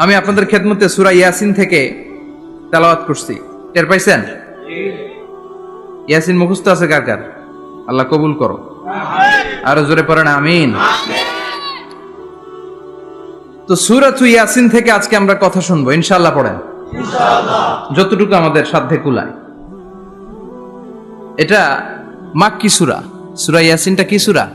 আমি আপনাদের খেদমতে সুরা ইয়াসিন থেকে তেলাওয়াত করছি। টের পাইছেন? ইয়াসিন মুখস্থ আছে কার কার? আল্লাহ কবুল করো। আরও জোরে পড়েন আমিন। তো সুরাত ইয়াসিন থেকে আজকে আমরা কথা শুনব ইনশাল্লাহ পড়েন। যতটুকু আমাদের সাধ্যে কুলায়। এটা মাক্কি সুরা। সুরা ইয়াসিনটা কি সুরা।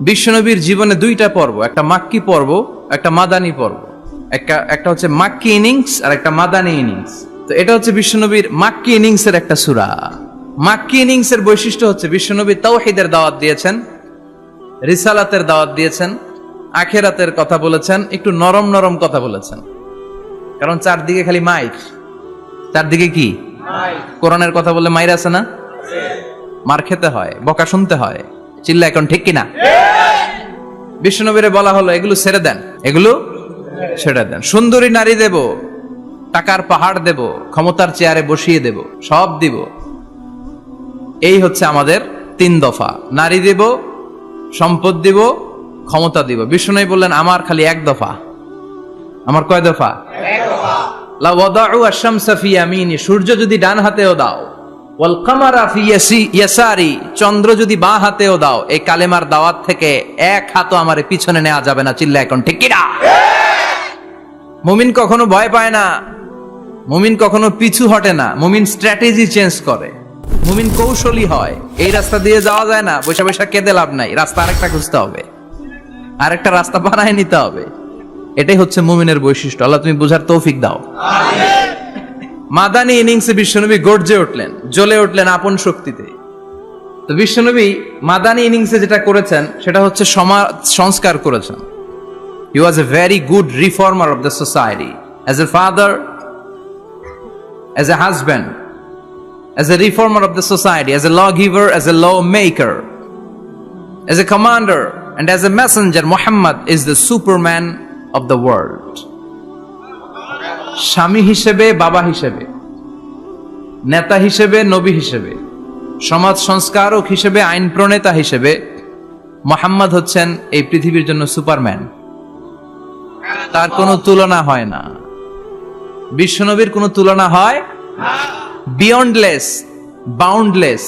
বিশ্বনবীর জীবনে দুইটা পর্ব একটা মাক্কি পর্ব একটা মাদানী পর্ব। একটা একটা হচ্ছে মাক্কি ইনিংস আর একটা মাদানি ইনিংস। তো এটা হচ্ছে বিশ্বনবীর মাক্কি ইনিংস এর একটা সুরা। মাক্কি ইনিংস এর বৈশিষ্ট্য হচ্ছে বিশ্বনবী তাওহিদের দাওয়াত দিয়েছেন রিসালাতের দাওয়াত দিয়েছেন আখেরাতের কথা বলেছেন একটু নরম নরম কথা বলেছেন। কারণ চারদিকে খালি মাইক চারদিকে কি? কোরআনের কথা বললে মাইর আছে না? মার খেতে হয় বকা শুনতে হয়। চিল্লা এখন ঠিক কিনা? বিষ্ণুনবীরে বলা হলো এগুলো ছেড়ে দেন। এগুলো ছেড়ে দেন। সুন্দরী নারী দেব টাকার পাহাড় দেব ক্ষমতার চেয়ারে বসিয়ে দেব সব দিব। এই হচ্ছে আমাদের তিন দফা। নারী দেব সম্পদ দিব ক্ষমতা দিব। বিষ্ণু বললেন আমার খালি এক দফা। আমার কয় দফা? সূর্য যদি ডান হাতেও দাও চন্দ্র যদি বাঁ হাতেও দাও এই কালেমার দাওয়াত থেকে এক হাতও আমার পিছনে নেওয়া যাবে না চিল্লা এখন ঠিক কিনা মুমিন কখনো ভয় পায় না। মুমিন কখনো পিছু হটে না। মুমিন স্ট্র্যাটেজি চেঞ্জ করে। মুমিন কৌশলী হয়। এই রাস্তা দিয়ে যাওয়া যায় না। বৈশা বৈশা কেঁদে লাভ নাই। রাস্তা আরেকটা খুঁজতে হবে। আরেকটা রাস্তা বানায় নিতে হবে। এটাই হচ্ছে মুমিনের বৈশিষ্ট্য। আল্লাহ তুমি বোঝার তৌফিক দাও। মাদানী ইনিংসে বিশ্বনবী গর্জে উঠলেন জ্বলে উঠলেন আপন শক্তিতে। তো বিশ্বনবী মাদানি ইনিংসে যেটা করেছেন সেটা হচ্ছে সমাজ সংস্কার করেছেন। A very good reformer of the society as a father as a husband as a reformer of the society as a law giver as a law maker As a commander and as a messenger, Muhammad is the superman of the world. স্বামী হিসেবে বাবা হিসেবে নেতা হিসেবে নবী হিসেবে সমাজ সংস্কারক হিসেবে আইন প্রণেতা হিসেবে মোহাম্মদ হচ্ছেন এই পৃথিবীর জন্য সুপারম্যান তার কোনো তুলনা হয় না। বিশ্বনবীর কোনো তুলনা হয় বিয়ন্ডলেস বাউন্ডলেস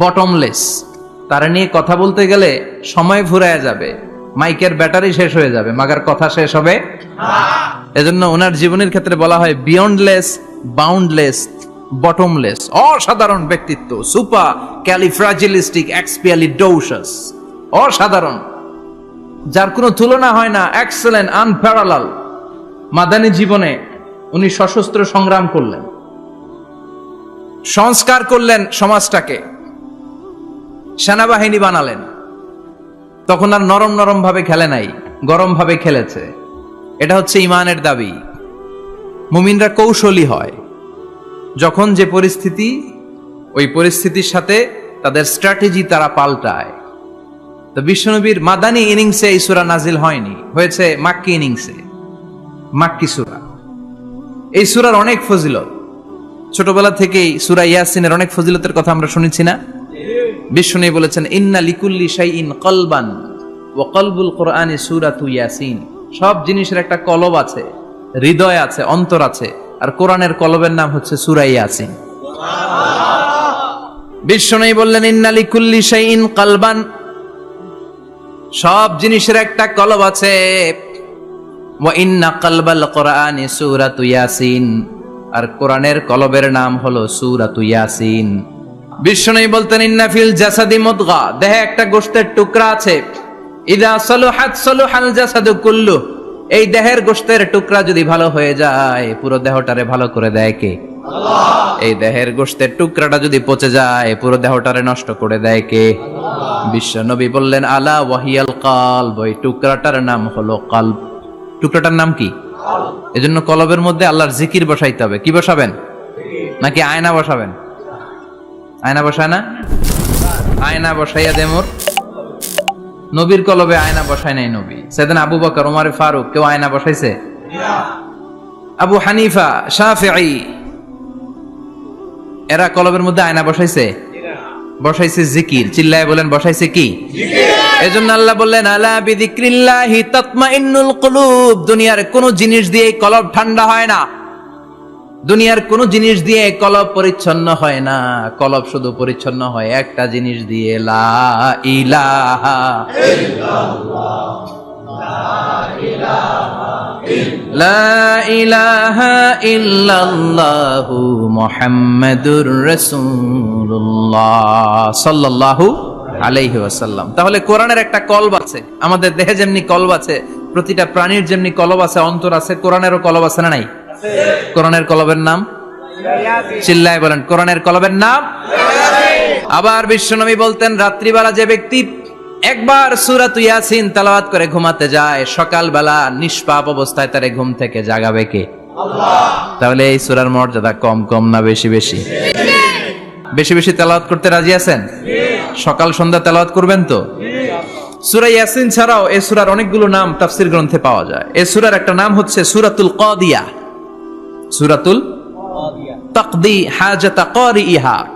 বটমলেস তারা নিয়ে কথা বলতে গেলে সময় ফুরায় যাবে। মাইকের ব্যাটারি শেষ হয়ে যাবে, মাগার কথা শেষ হবে। এজন্য ওনার জীবনের ক্ষেত্রে বলা হয় বিয়ন্ডলেস বাউন্ডলেস বটমলেস অসাধারণ ব্যক্তিত্ব সুপার ক্যালিফ্রাজিলিস্টিক এক্সপিয়ালি ডৌসাস অসাধারণ। যার কোনো তুলনা হয় না এক্সেলেন্ট আনপ্যারালাল মাদানী জীবনে উনি সশস্ত্র সংগ্রাম করলেন। সংস্কার করলেন সমাজটাকে। সেনাবাহিনী বানালেন। তখন আর নরম নরম ভাবে খেলে নাই, গরম ভাবে খেলেছে। এটা হচ্ছে ইমানের দাবি। মুমিনরা কৌশলী হয়। যখন যে পরিস্থিতি, ওই পরিস্থিতির সাথে তাদের স্ট্র্যাটেজি তারা পাল্টায়। তো বিশ্বনবীর মাদানী ইনিংসে এই সুরা নাজিল হয়নি। হয়েছে মাক্কি ইনিংসে। মাক্কি সুরা। এই সুরার অনেক ফজিলত। ছোটবেলা থেকেই সুরা ইয়াসিনের অনেক ফজিলতের কথা আমরা শুনেছি না? বিষ্ণু বলেছেন ইন্না লিকুল্লি শাইইন কলবান ও কলবুল কোরআনে সুরাতু ইয়াসিন। সব জিনিসের একটা কলব আছে হৃদয় আছে অন্তর আছে আর কোরআনের কলবের নাম হচ্ছে সুরা ইয়াসিন। বিষ্ণু বললেন ইন্না লিকুল্লি শাইইন কলবান সব জিনিসের একটা কলব আছে। আর কোরআনের কলবের নাম হলো সুরাতু ইয়াসিন। বিষ্ণু বলতেন ইন্নাফিল জাসাদি মুদগা। দেহে একটা গোশতের টুকরা আছে। ইদা সলুহাত সলুহাল জাসাদু কুল্লু এই দেহের গোশতের টুকরা যদি ভালো হয়ে যায়, পুরো দেহটারে ভালো করে দেয় কে? এই দেহের গোশতের টুকরাটা যদি পচে যায়, পুরো দেহটারে নষ্ট করে দেয় কে? বিশ্ব নবী বললেন, আলা ওয়াহিয়াল কাল ওই টুকরাটার নাম হলো কাল টুকরাটার নাম কি? এজন্য কলবের মধ্যে আল্লাহর জিকির বসাইতে হবে। কি বসাবেন? নাকি আয়না বসাবেন? আয়না বসায় না? আয়না বসাইয়া দে মোর। নবীর কলবে আয়না বসায় নাই নবী। সেদিন আবু বকর ওমারে ফারুক, কেউ আয়না বসাইছে? আবু হানিফা, শাফিঈ। এরা কলবের মধ্যে আয়না বসাইছে। বসাইছে জিকির। চিল্লায় বলেন বসাইছে কি? এই জন্য আল্লাহ বললেন আলা বিদিক্রিল্লাহি তাতমাইন্নুল কুলুব। দুনিয়ার কোন জিনিস দিয়ে কলব ঠান্ডা হয় না। দুনিয়ার কোন জিনিস দিয়ে কলব পরিচ্ছন্ন হয় না। কলব শুধু পরিচ্ছন্ন হয় একটা জিনিস দিয়ে লা ইলাহা ইল্লাল্লাহু। আলাইহি তাহলে কোরআনের একটা কলব আছে। আমাদের দেহে যেমনি কলব আছে, প্রতিটা প্রাণীর যেমনি কলব আছে, অন্তর আছে, কোরআনেরও কলব আছে না নাই? কোরআনের কলবের নাম? চিল্লায় বলেন, কোরআনের কলবের নাম? আবার বিশ্বনবী বলতেন, রাত্রিবেলা যে ব্যক্তি একবার সুরাত ইয়াসিন তালাওয়াত করে ঘুমাতে যায় সকালবেলা নিষ্পাপ অবস্থায় তারে ঘুম থেকে জাগাবে কে? তাহলে এই সুরার মর্যাদা কম কম না বেশি বেশি? বেশি বেশি তেলাওয়াত করতে রাজি আছেন? সকাল সন্ধ্যা তেলাওয়াত করবেন তো? সূরা ইয়াসিন ছাড়াও এই সূরার অনেকগুলো নাম তাফসীর গ্রন্থে পাওয়া যায়। এই সুরার একটা নাম হচ্ছে সূরাতুল কাদিয়া। সূরাতুল তাকদি হাজাতা কারিইহা।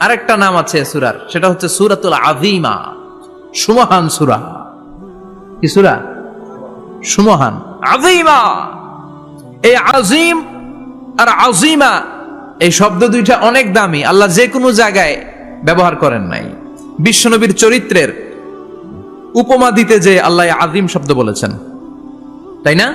আরেকটা নাম আছে সুরার, সেটা হচ্ছে সুরাতুল আযীমা। সুমহান সুরা। কি সুরা? সুমহান। আযীমা। এই আজিম আর আজিমা এই শব্দ দুইটা অনেক দামি। আল্লাহ যে কোনো জায়গায় ব্যবহার করেন নাই। বিশ্বনবীর চরিত্রের উপমা দিতে যে আল্লাহ আদিম শব্দ বলেছেন। তাই না?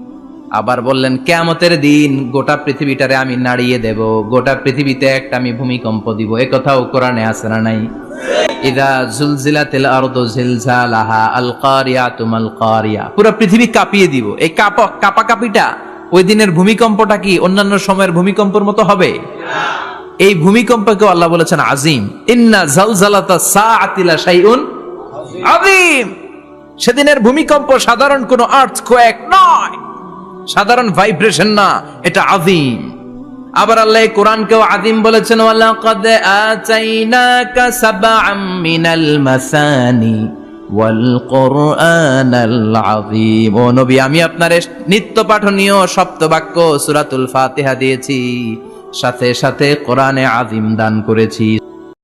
আবার বললেন, কেয়ামতের দিন গোটা পৃথিবীটারে আমি নাড়িয়ে দেব, গোটা পৃথিবীতে একটা আমি ভূমিকম্প দিব। এ কথাও কোরআনে আছে না নাই? ইদা জুলজিলাতিল আরদু জিলজালাহা আল কারিয়াতুম আল কারিয়া পুরো পৃথিবী কাঁপিয়ে দিব। এই কাপা কাপা কাপিটা ওই দিনের ভূমিকম্পটা কি অন্যান্য সময়ের ভূমিকম্পের মতো হবে? এই ভূমিকম্পকে আল্লাহ বলেছেন আজিম। ইন্না জালজালাতা সাআতিলা শাইউন আযীম। সেদিনের ভূমিকম্প সাধারণ কোনো আর্থ নয়। সাধারণ ভাইব্রেশন না, এটা আযীম। আবার আল্লাহ কোরআনকেও আযীম বলেছেন, ওয়ালাকাদ আতাইনাকা সাবআম মিনাল মাসানি ওয়াল কোরআনাল আযীম। ও নবী, আমি আপনার নিত্য পাঠনীয় সপ্তবাক্য সূরাতুল ফাতিহা দিয়েছি। সাথে সাথে কোরআনে আযীম দান করেছি।